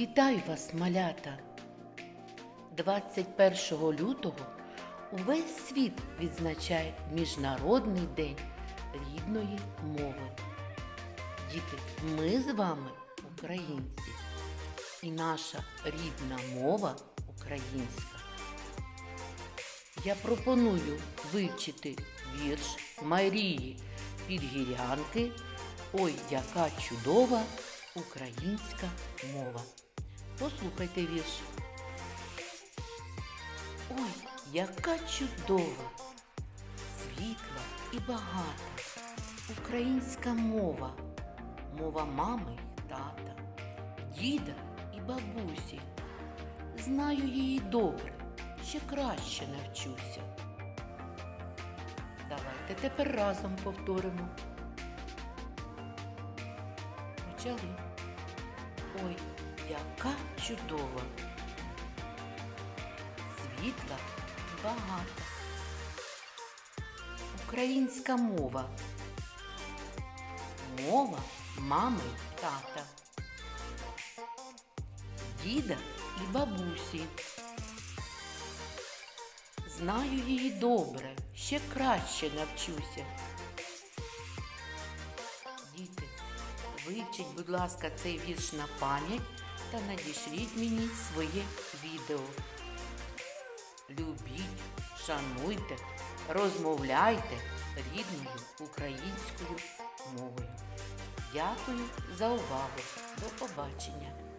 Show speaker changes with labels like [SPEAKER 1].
[SPEAKER 1] Вітаю вас, малята! 21 лютого увесь світ відзначає Міжнародний день рідної мови. Діти, ми з вами українці, і наша рідна мова українська. Я пропоную вивчити вірш Марії Підгірянки Ой, яка чудова українська мова. Послухайте вірш. Ой, яка чудова, світла і багата українська мова, мова мами й тата, діда і бабусі. Знаю її добре, ще краще навчуся. Давайте тепер разом повторимо. Почали. Ой, яка чудова, світла і багата. Українська мова. Мова мами й тата. Діда і бабусі. Знаю її добре, ще краще навчуся. Діти, вивчіть, будь ласка, цей вірш на пам'ять та надішліть мені своє відео. Любіть, шануйте, розмовляйте рідною українською мовою. Дякую за увагу. До побачення!